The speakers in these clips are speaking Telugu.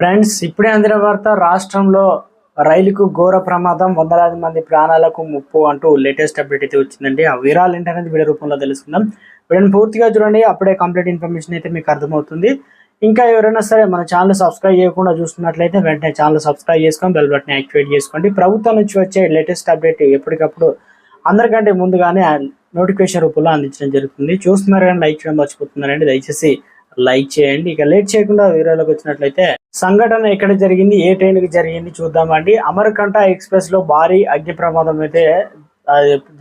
ఫ్రెండ్స్ ఇప్పుడే అందిన వార్త రాష్ట్రంలో రైలుకు ఘోర ప్రమాదం వందలాది మంది ప్రాణాలకు ముప్పు అంటూ లేటెస్ట్ అప్డేట్ అయితే వచ్చిందండి. ఆ వివరాలు ఏంటనేది వీడియో రూపంలో తెలుసుకుందాం. వీడియోని పూర్తిగా చూడండి అప్పుడే కంప్లీట్ ఇన్ఫర్మేషన్ అయితే మీకు అర్థమవుతుంది. ఇంకా ఎవరైనా సరే మన ఛానల్ సబ్స్క్రైబ్ చేయకుండా చూస్తున్నట్లయితే వెంటనే ఛానల్ సబ్స్క్రైబ్ చేసుకొని బెల్ బటన్ యాక్టివేట్ చేసుకోండి. ప్రభుత్వం నుంచి వచ్చే లేటెస్ట్ అప్డేట్ ఎప్పటికప్పుడు అందరికంటే ముందుగానే నోటిఫికేషన్ రూపంలో అందించడం జరుగుతుంది. చూస్తున్నారు కానీ లైక్ చేయడం మర్చిపోతున్నారండి. దయచేసి లైక్ చేయండి. ఇక లేట్ చేయకుండా వీడియోలోకి వచ్చినట్లయితే సంఘటన ఎక్కడ జరిగింది ఏ ట్రైన్కి జరిగింది చూద్దామండి. అమరకంట ఎక్స్ప్రెస్లో భారీ అగ్ని ప్రమాదం అయితే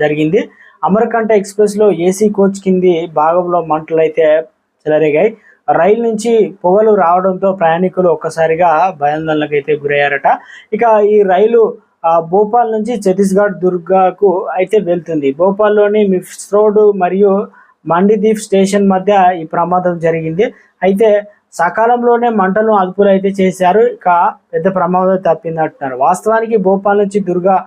జరిగింది. అమరకంట ఎక్స్ప్రెస్లో ఏసీ కోచ్ కింది భాగంలో మంటలు అయితే చెలరేగాయి. రైలు నుంచి పొగలు రావడంతో ప్రయాణికులు ఒక్కసారిగా భయాందోళనకు అయితే గురయ్యారట. ఇక ఈ రైలు భోపాల్ నుంచి ఛత్తీస్గఢ్ దుర్గాకు అయితే వెళ్తుంది. భోపాల్లోని మిఫ్స్ రోడ్ మరియు మండిదీప్ స్టేషన్ మధ్య ఈ ప్రమాదం జరిగింది. అయితే సకాలంలోనే మంటలను అదుపులో అయితే చేశారు. ఇక పెద్ద ప్రమాదం తప్పిందంటున్నారు. వాస్తవానికి భోపాల్ నుంచి దుర్గా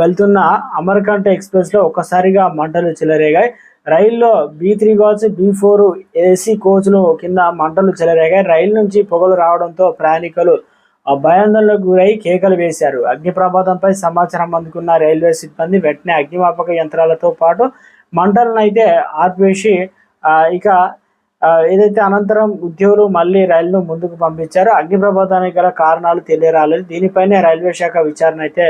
వెళ్తున్న అమర్కంట ఎక్స్ప్రెస్లో ఒక్కసారిగా మంటలు చెలరేగాయి. రైల్లో B three coach B four AC కోచ్లు కింద మంటలు చెలరేగాయి. రైలు నుంచి పొగలు రావడంతో ప్రయాణికులు భయాందోళనకు గురై కేకలు వేశారు. అగ్ని ప్రమాదంపై సమాచారం అందుకున్న రైల్వే సిబ్బంది వెంటనే అగ్నిమాపక యంత్రాలతో పాటు మంటలను అయితే ఆర్పేసి ఆ, ఇక ఆ, ఏదైతే అనంతరం ఉద్యోగులు మళ్ళీ రైలును ముందుకు పంపించారు అగ్ని ప్రమాదానికి గల కారణాలు తెలియరాలేదు. దీనిపైనే రైల్వే శాఖ విచారణ అయితే